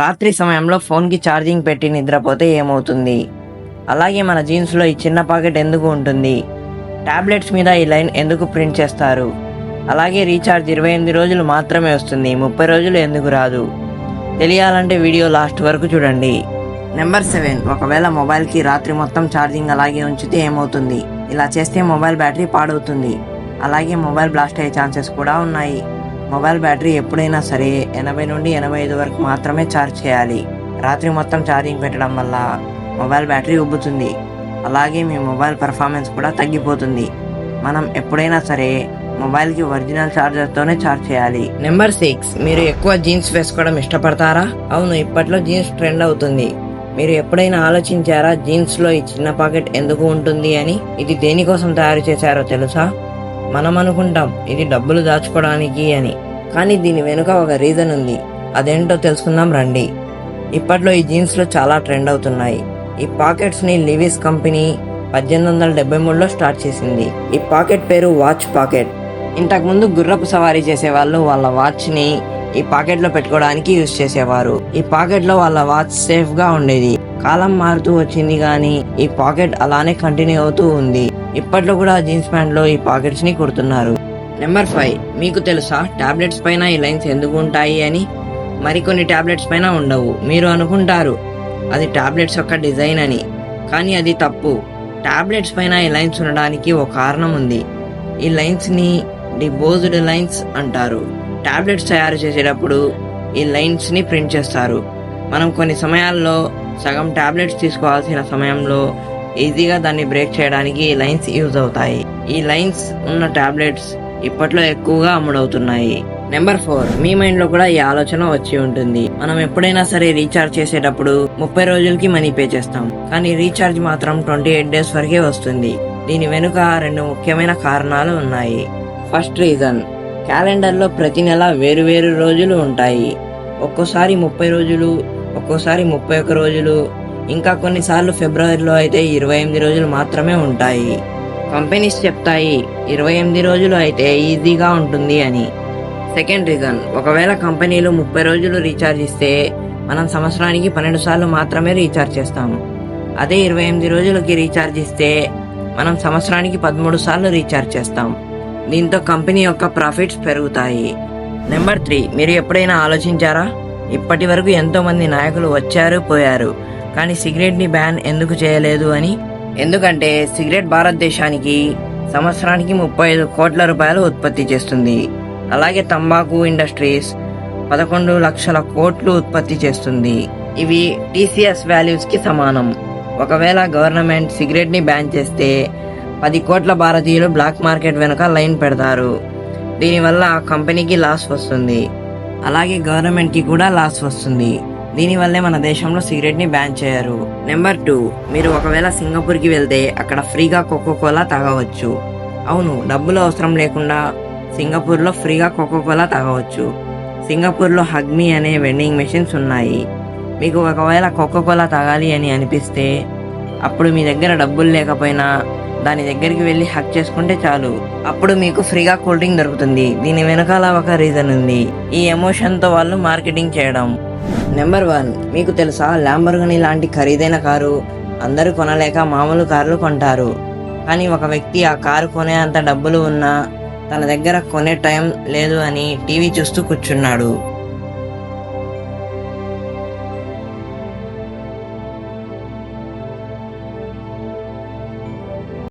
రాత్రి సమయంలో ఫోన్కి ఛార్జింగ్ పెట్టి నిద్రపోతే ఏమవుతుంది? అలాగే మన జీన్స్లో ఈ చిన్న పాకెట్ ఎందుకు ఉంటుంది? ట్యాబ్లెట్స్ మీద ఈ లైన్ ఎందుకు ప్రింట్ చేస్తారు? అలాగే రీఛార్జ్ ఇరవై ఎనిమిది రోజులు మాత్రమే వస్తుంది ముప్పై రోజులు ఎందుకు రాదు? తెలియాలంటే వీడియో లాస్ట్ వరకు చూడండి. నెంబర్ సెవెన్ ఒకవేళ మొబైల్కి రాత్రి మొత్తం ఛార్జింగ్ అలాగే ఉంచితే ఏమవుతుంది? ఇలా చేస్తే మొబైల్ బ్యాటరీ పాడవుతుంది. అలాగే మొబైల్ బ్లాస్ట్ అయ్యే ఛాన్సెస్ కూడా ఉన్నాయి. మొబైల్ బ్యాటరీ ఎప్పుడైనా సరే ఎనభై నుండి ఎనభై ఐదు వరకు మాత్రమే ఛార్జ్ చేయాలి. రాత్రి మొత్తం ఛార్జింగ్ పెట్టడం వల్ల మొబైల్ బ్యాటరీ ఉబ్బుతుంది. అలాగే మీ మొబైల్ పర్ఫార్మెన్స్ కూడా తగ్గిపోతుంది. మనం ఎప్పుడైనా సరే మొబైల్కి ఒరిజినల్ ఛార్జర్తోనే ఛార్జ్ చేయాలి. నెంబర్ సిక్స్ మీరు ఎక్కువ జీన్స్ వేసుకోవడం ఇష్టపడతారా? అవును ఇప్పట్లో జీన్స్ ట్రెండ్ అవుతుంది. మీరు ఎప్పుడైనా ఆలోచించారా జీన్స్లో ఈ చిన్న పాకెట్ ఎందుకు ఉంటుంది అని? ఇది దేనికోసం తయారు చేశారో తెలుసా? మనం అనుకుంటాం ఇది డబ్బులు దాచుకోవడానికి అని. కానీ దీని వెనుక ఒక రీజన్ ఉంది. అదేంటో తెలుసుకుందాం రండి. ఇప్పట్లో ఈ జీన్స్లో చాలా ట్రెండ్ అవుతున్నాయి. ఈ పాకెట్స్ని లివిస్ కంపెనీ పద్దెనిమిది వందల డెబ్బై మూడులో స్టార్ట్ చేసింది. ఈ పాకెట్ పేరు వాచ్ పాకెట్ ఇంతకుముందు గుర్రపు సవారీ చేసేవాళ్ళు వాళ్ళ వాచ్ని ఈ పాకెట్లో పెట్టుకోవడానికి యూజ్ చేసేవారు. ఈ పాకెట్లో వాళ్ళ వాచ్ సేఫ్గా ఉండేది. కాలం మారుతూ వచ్చింది కానీ ఈ పాకెట్ అలానే కంటిన్యూ అవుతూ ఉంది. ఇప్పట్లో కూడా జీన్స్ ప్యాంట్లో ఈ పాకెట్స్ని కుడుతున్నారు. నెంబర్ ఫైవ్ మీకు తెలుసా? టాబ్లెట్స్ పైన ఈ లైన్స్ ఎందుకు ఉంటాయి అని? మరికొన్ని టాబ్లెట్స్ పైన ఉండవు. మీరు అనుకుంటారు అది టాబ్లెట్స్ యొక్క డిజైన్ అని. కానీ అది తప్పు. టాబ్లెట్స్ పైన ఈ లైన్స్ ఉండడానికి ఒక కారణం ఉంది. ఈ లైన్స్ని డిబోజ్డ్ లైన్స్ అంటారు. టాబ్లెట్స్ తయారు చేసేటప్పుడు ఈ లైన్స్ని ప్రింట్ చేస్తారు. మనం కొన్ని సమయాల్లో సగం టాబ్లెట్స్ తీసుకోవాల్సిన సమయంలో ఈజీగా దాన్ని బ్రేక్ చేయడానికి ఈ లైన్స్ యూజ్ అవుతాయి. ఈ లైన్స్ ఉన్న టాబ్లెట్స్ ఇప్పట్లో ఎక్కువగా అమ్ముడవుతున్నాయి. నెంబర్ ఫోర్ మీ మైండ్లో కూడా ఈ ఆలోచన వచ్చి ఉంటుంది. మనం ఎప్పుడైనా సరే రీఛార్జ్ చేసేటప్పుడు ముప్పై రోజులకి మనీ పే చేస్తాం. కానీ రీఛార్జ్ మాత్రం ట్వంటీ ఎయిట్ డేస్ వరకే వస్తుంది. దీని వెనుక రెండు ముఖ్యమైన కారణాలు ఉన్నాయి. ఫస్ట్ రీజన్ క్యాలెండర్లో ప్రతి నెల వేరు వేరు రోజులు ఉంటాయి. ఒక్కోసారి ముప్పై రోజులు ఒక్కోసారి ముప్పై ఒక్క రోజులు ఇంకా కొన్నిసార్లు ఫిబ్రవరిలో అయితే ఇరవై ఎనిమిది రోజులు మాత్రమే ఉంటాయి. కంపెనీస్ చెప్తాయి ఇరవై ఎనిమిది రోజులు అయితే ఈజీగా ఉంటుంది అని. సెకండ్ రీజన్ ఒకవేళ కంపెనీలు ముప్పై రోజులు రీఛార్జ్ ఇస్తే మనం సంవత్సరానికి పన్నెండు సార్లు మాత్రమే రీఛార్జ్ చేస్తాము. అదే ఇరవై ఎనిమిది రోజులకి రీఛార్జ్ ఇస్తే మనం సంవత్సరానికి పదమూడు సార్లు రీఛార్జ్ చేస్తాం. దీంతో కంపెనీ యొక్క ప్రాఫిట్స్ పెరుగుతాయి. నెంబర్ త్రీ మీరు ఎప్పుడైనా ఆలోచించారా? ఇప్పటి వరకు ఎంతో మంది నాయకులు వచ్చారు పోయారు. కానీ సిగరెట్ని బ్యాన్ ఎందుకు చేయలేదు అని? ఎందుకంటే సిగరెట్ భారతదేశానికి సంవత్సరానికి ముప్పై ఐదు కోట్ల రూపాయలు ఉత్పత్తి చేస్తుంది. అలాగే తంబాకు ఇండస్ట్రీస్ పదకొండు లక్షల కోట్లు ఉత్పత్తి చేస్తుంది. ఇవి టీసీఎస్ వాల్యూస్కి సమానం. ఒకవేళ గవర్నమెంట్ సిగరెట్ని బ్యాన్ చేస్తే పది కోట్ల భారతీయులు బ్లాక్ మార్కెట్ వెనుక లైన్ పెడతారు. దీనివల్ల ఆ కంపెనీకి లాస్ వస్తుంది. అలాగే గవర్నమెంట్కి కూడా లాస్ వస్తుంది. దీనివల్లే మన దేశంలో సిగరెట్ని బ్యాన్ చేయరు. నెంబర్ టూ మీరు ఒకవేళ సింగపూర్కి వెళ్తే అక్కడ ఫ్రీగా కోకో కోలా తాగవచ్చు. అవును డబ్బులు అవసరం లేకుండా సింగపూర్లో ఫ్రీగా కోకో కోలా తాగవచ్చు. సింగపూర్లో హగ్మీ అనే వెండింగ్ మెషిన్స్ ఉన్నాయి. మీకు ఒకవేళ కోకో కోలా తాగాలి అని అనిపిస్తే అప్పుడు మీ దగ్గర డబ్బులు లేకపోయినా దాని దగ్గరికి వెళ్ళి హక్ చేసుకుంటే చాలు. అప్పుడు మీకు ఫ్రీగా కూల్ డ్రింక్ దొరుకుతుంది. దీని వెనకాల ఒక రీజన్ ఉంది. ఈ ఎమోషన్తో వాళ్ళు మార్కెటింగ్ చేయడం. నెంబర్ వన్ మీకు తెలుసా ల్యాంబర్గని లాంటి ఖరీదైన కారు అందరూ కొనలేక మామూలు కార్లు కొంటారు. కానీ ఒక వ్యక్తి ఆ కారు కొనే అంత డబ్బులు ఉన్నా తన దగ్గర కొనే టైం లేదు అని టీవీ చూస్తూ కూర్చున్నాడు.